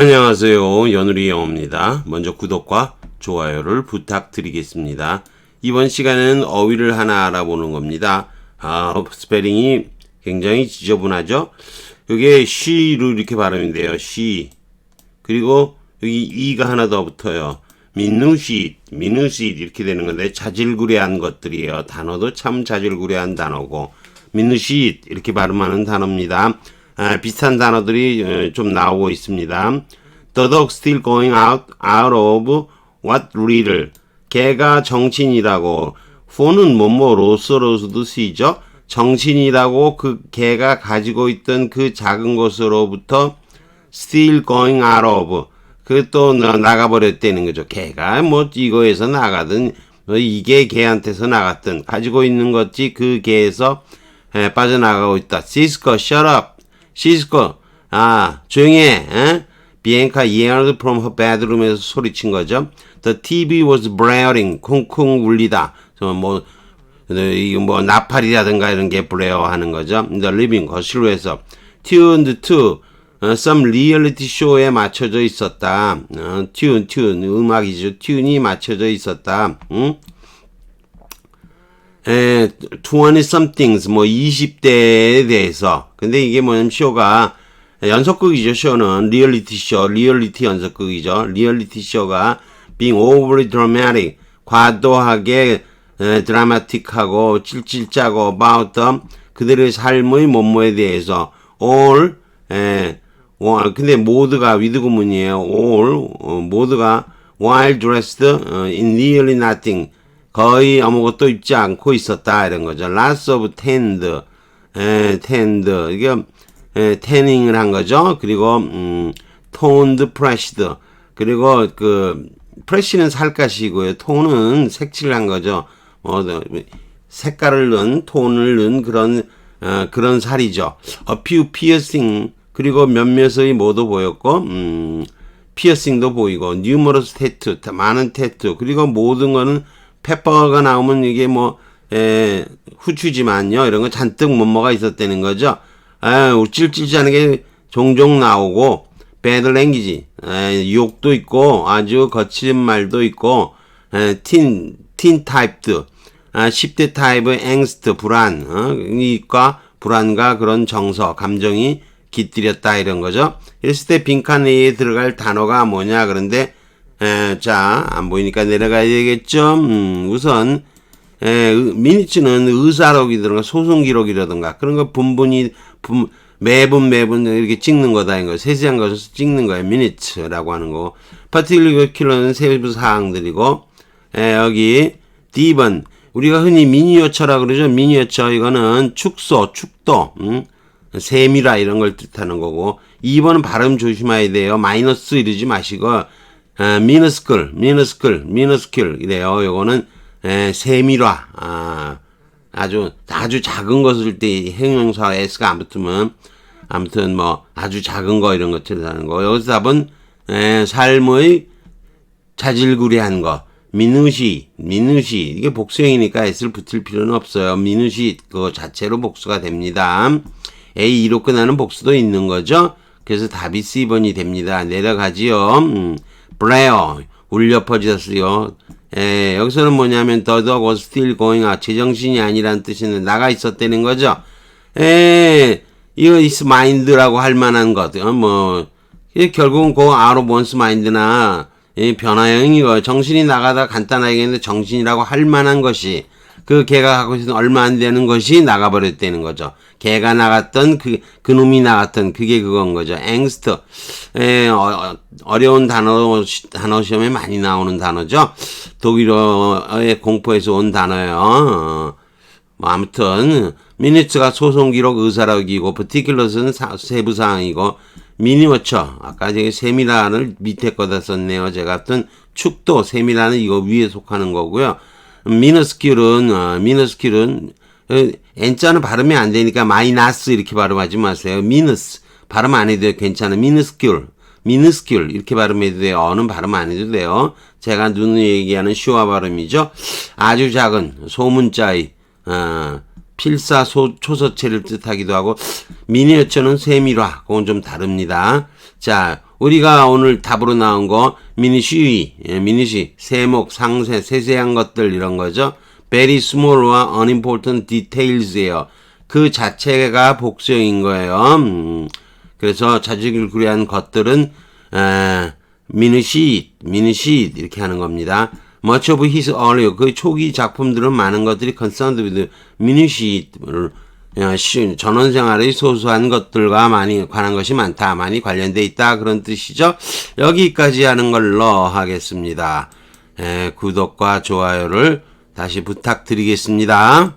안녕하세요. 연우리 영어입니다. 먼저 구독과 좋아요를 부탁드리겠습니다. 이번 시간은 어휘를 하나 알아보는 겁니다. 아, 스페링이 굉장히 지저분하죠? 여기에 she를 이렇게 발음이 돼요. she. 그리고 여기 이가 하나 더 붙어요. 민누시, 민누시 이렇게 되는 건데 자질구레한 것들이에요. 단어도 참 자질구레한 단어고 민누시 이렇게 발음하는 단어입니다. 아, 비슷한 단어들이 어, 좀 나오고 있습니다. The dog still going out out of what riddle. 개가 정신이라고. for는 뭐뭐로서로서도 쓰이죠. 정신이라고 그 개가 가지고 있던 그 작은 것으로부터 still going out of 그 또 나가버렸다는 거죠. 개가 뭐 이거에서 나가든 뭐 이게 개한테서 나갔든 가지고 있는 것이 그 개에서 에, 빠져나가고 있다. 시스코 shut up. 시스코 아 조용해. 에? 비엔카 yelled from her bedroom에서 소리친 거죠. The TV was blaring 쿵쿵 울리다. 뭐 이거 뭐 나팔이라든가 이런 게 브레어 하는 거죠. The living 거실로에서 tuned to 어, some reality show에 맞춰져 있었다. 어, tune, tune, 음악이죠. 튜이 맞춰져 있었다. 응? 에, 20 somethings, 뭐 20대에 대해서. 근데 이게 뭐냐면 쇼가 연속극이죠. 쇼는 리얼리티 쇼, 리얼리티 연속극이죠. 리얼리티 쇼가 being overly dramatic, 과도하게 에, 드라마틱하고 찔찔짜고 about them, 그들의 삶의 면모에 대해서 all 에, 와, 근데 모두가 위드 구문이에요. all 어, 모두가 while dressed 어, in nearly nothing 거의 아무것도 입지 않고 있었다 이런 거죠. lots of tanned 에, tanned 이게 에, tannings을 한 거죠. 그리고 음, toned pressed 그리고 그 프레시는 살갗이고요. 톤은 색칠을 한 거죠. 어, 색깔을 넣은 톤을 넣은 그런 어, 그런 살이죠. A few piercing 그리고 몇몇의 모두 보였고 음, 피어싱도 보이고 numerous tattoo 많은 태투 그리고 모든 거는 페퍼가 나오면 이게 뭐 에, 후추지만요 이런 거 잔뜩 뭐뭐가 있었다는 거죠. 아, 찔찔하는 게 종종 나오고 language 에, 유혹도 있고 아주 거친 말도 있고 에, 틴, 틴 타입드 아, 10대 타입의 앵스트 불안 어, 이과 불안과 그런 정서 감정이 깃들였다 이런 거죠. 이랬을 때 빈칸 내에 들어갈 단어가 뭐냐 그런데 에, 자, 안 보이니까 내려가야 되겠죠. 음, 우선 에, 미니츠는 의사록이 들어가 소송 기록이라든가 그런 거 분분히 분, 매분 매분 이렇게 찍는 거다 이거 세세한 것을 찍는 거예요. 미니츠라고 하는 거. 파티큘러는 세부 사항들이고 에, 여기 D번 우리가 흔히 미니어처라 그러죠. 미니어처 이거는 축소, 축도, 음? 세미라 이런 걸 뜻하는 거고 2번은 발음 조심해야 돼요. 마이너스 이러지 마시고 아, 미너스클, 미너스클, 미너스클 이래요. 요거는 에, 세미라 아, 아주 아주 작은 것을 때 형용사 s가 안 붙으면 아무튼 뭐 아주 작은 거 이런 것 뜻하는 거. 여기서 답은 에, 삶의 자질구레한 거. 민우시, 민우시 이게 복수형이니까 s를 붙일 필요는 없어요. 민우시 그 자체로 복수가 됩니다. A2로 끝나는 복수도 있는 거죠. 그래서 답이 C번이 됩니다. 내려가지요. 음, 브레어 울려 퍼졌어요. 에, 여기서는 뭐냐면 the dog was still going out. 제정신이 아니란 뜻이는 나가 있었다는 거죠. 에, 이거 is mind라고 할 만한 것. 어, 뭐 결국은 그 out of one's mind나 이 변화형이고 정신이 나가다 간단하게 했는데 정신이라고 할 만한 것이 그 개가 갖고 있는 얼마 안 되는 것이 나가버렸다는 거죠. 개가 나갔던 그, 그 놈이 나갔던 그게 그건 거죠. 앵스트. 에, 어, 어려운 단어, 단어 시험에 많이 나오는 단어죠. 독일어의 공포에서 온 단어예요. 어, 뭐 아무튼 미니츠가 소송 기록 의사록이고 particulars는 세부 사항이고 미니어처 아까 제가 세미라를 밑에 거다 썼네요. 제가 어떤 축도 세미라는 이거 위에 속하는 거고요. 미너스킬은 어, 미너스킬은 N자는 발음이 안 되니까 마이너스 이렇게 발음하지 마세요. 미너스 발음 안 해도 돼요. 괜찮아. 미너스킬 미너스킬 이렇게 발음해도 돼요. 어는 발음 안 해도 돼요. 제가 눈을 얘기하는 슈화 발음이죠. 아주 작은 소문자의 어, 필사 소, 초서체를 뜻하기도 하고 미니어처는 세밀화 그건 좀 다릅니다. 자 우리가 오늘 답으로 나온 거 미니쉬, 예, 미니쉬, 세목, 상세, 세세한 것들 이런 거죠. very small와 unimportant details예요. 그 자체가 복수형인 거예요. 음, 그래서 자주길 구리한 것들은 에, 미니시, 미니시 이렇게 하는 겁니다. Much of his earlier 그 초기 작품들은 많은 것들이 concerned with minutiae 전원 생활의 소소한 것들과 많이 관한 것이 많다, 많이 관련돼 있다 그런 뜻이죠. 여기까지 하는 걸로 하겠습니다. 에, 구독과 좋아요를 다시 부탁드리겠습니다.